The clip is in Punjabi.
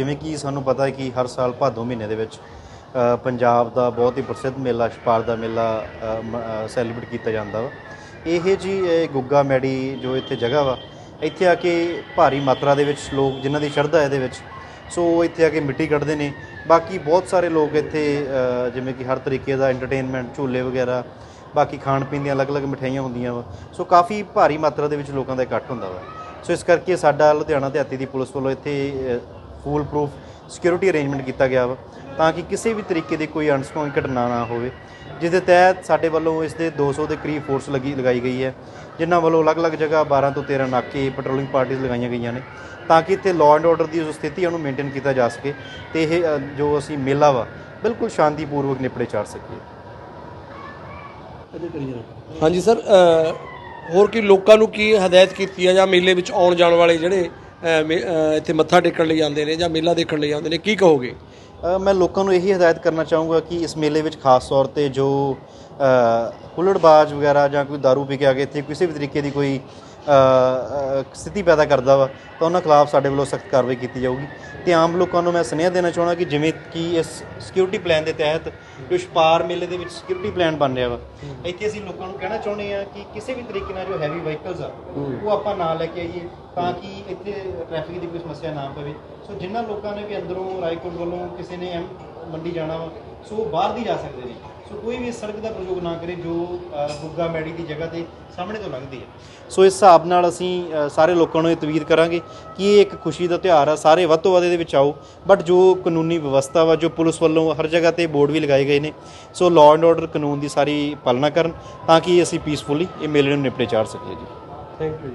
ਜਿਵੇਂ ਕਿ ਸਾਨੂੰ ਪਤਾ ਹੈ ਕਿ ਹਰ ਸਾਲ ਭਾਦੋਂ ਮਹੀਨੇ ਦੇ ਵਿੱਚ ਪੰਜਾਬ ਦਾ ਬਹੁਤ ਹੀ ਪ੍ਰਸਿੱਧ ਮੇਲਾ, ਛਪਾਰ ਦਾ ਮੇਲਾ ਸੈਲੀਬ੍ਰੇਟ ਕੀਤਾ ਜਾਂਦਾ ਵਾ। ਇਹ ਜੀ ਗੁੱਗਾ ਮੈੜੀ ਜੋ ਇੱਥੇ ਜਗ੍ਹਾ ਵਾ, ਇੱਥੇ ਆ ਕੇ ਭਾਰੀ ਮਾਤਰਾ ਦੇ ਵਿੱਚ ਲੋਕ, ਜਿਨ੍ਹਾਂ ਦੀ ਸ਼ਰਧਾ ਇਹਦੇ ਵਿੱਚ, ਸੋ ਉਹ ਇੱਥੇ ਆ ਕੇ ਮਿੱਟੀ ਕੱਢਦੇ ਨੇ। ਬਾਕੀ ਬਹੁਤ ਸਾਰੇ ਲੋਕ ਇੱਥੇ ਜਿਵੇਂ ਕਿ ਹਰ ਤਰੀਕੇ ਦਾ ਐਂਟਰਟੇਨਮੈਂਟ ਝੂਲੇ ਵਗੈਰਾ, ਬਾਕੀ ਖਾਣ ਪੀਣ ਦੀਆਂ ਅਲੱਗ-ਅਲੱਗ ਮਠਿਆਈਆਂ ਹੁੰਦੀਆਂ ਵਾ। ਸੋ ਕਾਫੀ ਭਾਰੀ ਮਾਤਰਾ ਦੇ ਵਿੱਚ ਲੋਕਾਂ ਦਾ ਇਕੱਠ ਹੁੰਦਾ ਵਾ। ਸੋ ਇਸ ਕਰਕੇ ਸਾਡਾ ਲੁਧਿਆਣਾ ਦਿਹਾਤੀ ਦੀ ਪੁਲਿਸ ਵੱਲੋਂ ਇੱਥੇ ਫੂਲ ਪ੍ਰੂਫ ਸਿਕਿਉਰਿਟੀ ਅਰੇਂਜਮੈਂਟ ਕੀਤਾ ਗਿਆ ਵਾ ਤਾਂ ਕਿ ਕਿਸੇ ਵੀ ਤਰੀਕੇ ਦੀ ਕੋਈ ਅਨਸਕੋਇੰਗ ਘਟਨਾ ਨਾ ਹੋਵੇ ਜਿਸ ਦੇ ਤਹਿਤ ਸਾਡੇ ਵੱਲੋਂ ਇਸ ਦੇ 200 ਦੇ ਕਰੀਬ ਫੋਰਸ ਲੱਗੀ ਲਗਾਈ ਗਈ ਹੈ ਜਿਨ੍ਹਾਂ ਵੱਲੋਂ ਅਲੱਗ-ਅਲੱਗ ਜਗ੍ਹਾ 12 ਤੋਂ 13 ਨਾਕੇ ਪੈਟਰੋਲਿੰਗ ਪਾਰਟੀਆਂ ਲਗਾਈਆਂ ਗਈਆਂ ਨੇ ਤਾਂ ਕਿ ਇੱਥੇ ਲਾਅ ਐਂਡ ਆਰਡਰ ਦੀ ਜੋ ਸਥਿਤੀ ਹੈ ਉਹਨੂੰ ਮੇਨਟੇਨ ਕੀਤਾ ਜਾ ਸਕੇ ਤੇ ਇਹ ਜੋ ਅਸੀਂ ਮੇਲਾ ਵਾ ਬਿਲਕੁਲ ਸ਼ਾਂਤੀਪੂਰਵਕ ਨਿਪੜੇ ਚਾੜ ਸਕੀਏ। ਹਾਂਜੀ ਸਰ ਹੋਰ ਕੀ ਲੋਕਾਂ ਨੂੰ ਕੀ ਹਦਾਇਤ ਕੀਤੀ ਹੈ ਜਾਂ ਮੇਲੇ ਵਿੱਚ ਆਉਣ ਜਾਣ ਵਾਲੇ ਜਿਹੜੇ ਇੱਥੇ ਮੱਥਾ ਟੇਕਣ ਲਈ ਆਉਂਦੇ ਨੇ ਜਾਂ ਮੇਲਾ ਦੇਖਣ ਲਈ ਆਉਂਦੇ ਨੇ ਕੀ ਕਹੋਗੇ? ਮੈਂ ਲੋਕਾਂ ਨੂੰ ਇਹੀ ਹਦਾਇਤ ਕਰਨਾ ਚਾਹੂੰਗਾ ਕਿ ਇਸ ਮੇਲੇ ਵਿੱਚ ਖਾਸ ਤੌਰ ਤੇ ਜੋ ਅ, ਹੁੱਲੜਬਾਜ਼ ਵਗੈਰਾ ਜਾਂ ਕੋਈ दारू ਪੀ ਕੇ ਆ ਕੇ ਇੱਥੇ ਕਿਸੇ ਵੀ ਤਰੀਕੇ ਦੀ ਕੋਈ ਸਥਿਤੀ ਪੈਦਾ ਕਰਦਾ ਵਾ, ਤਾਂ ਉਹਨਾਂ ਖਿਲਾਫ ਸਾਡੇ ਵੱਲੋਂ ਸਖਤ ਕਾਰਵਾਈ ਕੀਤੀ ਜਾਊਗੀ। ਤੇ ਆਮ ਲੋਕਾਂ ਨੂੰ ਮੈਂ ਸੁਨੇਹਾ ਦੇਣਾ ਚਾਹੁੰਦਾ ਕਿ ਜਿਵੇਂ ਕਿ ਇਸ ਸਿਕਿਉਰਿਟੀ ਪਲਾਨ ਦੇ ਤਹਿਤ ਜੋ ਛਪਾਰ ਮੇਲੇ ਦੇ ਵਿੱਚ ਸਿਕਿਉਰਿਟੀ ਪਲਾਨ ਬਣ ਰਿਹਾ ਵਾ। ਇੱਥੇ ਅਸੀਂ ਲੋਕਾਂ ਨੂੰ ਕਹਿਣਾ ਚਾਹੁੰਦੇ ਆ ਕਿ ਕਿਸੇ ਵੀ ਤਰੀਕੇ ਨਾਲ ਜੋ ਹੈਵੀ ਵਹੀਕਲਸ ਆ, ਉਹ ਆਪਾਂ ਨਾਲ ਲੈ ਕੇ ਆਈਏ, ਤਾਂ ਕਿ ਇੱਥੇ ਟ੍ਰੈਫਿਕ ਦੀ ਕੋਈ ਸਮੱਸਿਆ ਨਾ ਪਵੇ। ਸੋ ਜਿਨ੍ਹਾਂ ਲੋਕਾਂ ਨੇ ਵੀ ਅੰਦਰੋਂ ਰਾਏਕੋਟ ਵੱਲੋਂ ਕਿਸੇ ਨੇ ਐਮ ਮੰਡੀ ਜਾਣਾ ਵਾ ਸੋ ਬਾਹਰ ਦੀ ਜਾ ਸਕਦੇ ਨੇ। ਸੋ ਕੋਈ ਵੀ ਸੜਕ ਦਾ ਪ੍ਰਯੋਗ ਨਾ ਕਰੇ ਜੋ ਗੁੱਗਾ ਮੈੜੀ ਦੀ ਜਗ੍ਹਾ ਤੇ ਸਾਹਮਣੇ ਤੋਂ ਲੰਘਦੀ ਹੈ। ਸੋ ਇਸ ਹਿਸਾਬ ਨਾਲ ਅਸੀਂ ਸਾਰੇ ਲੋਕਾਂ ਨੂੰ ਇਹ ਤਵੀਰ ਕਰਾਂਗੇ ਕਿ ਇਹ ਇੱਕ ਖੁਸ਼ੀ ਦਾ ਤਿਉਹਾਰ ਆ ਸਾਰੇ ਵੱਧ ਤੋਂ ਵੱਧ ਇਹਦੇ ਵਿੱਚ ਆਓ। ਬਟ ਜੋ ਕਾਨੂੰਨੀ ਵਿਵਸਥਾ ਵਾ ਜੋ ਪੁਲਿਸ ਵੱਲੋਂ ਹਰ ਜਗ੍ਹਾ ਤੇ ਬੋਰਡ ਵੀ ਲਗਾਏ ਗਏ ਨੇ ਸੋ ਲਾਅ ਐਂਡ ਆਰਡਰ ਕਾਨੂੰਨ ਦੀ ਸਾਰੀ ਪਾਲਣਾ ਕਰਨ ਤਾਂ ਕਿ ਅਸੀਂ ਪੀਸਫੁਲੀ ਇਹ ਮੇਲੇ ਨੂੰ ਨਿਪਟੇ ਚਾੜ ਸਕੀਏ ਜੀ। ਥੈਂਕ ਯੂ ਜੀ।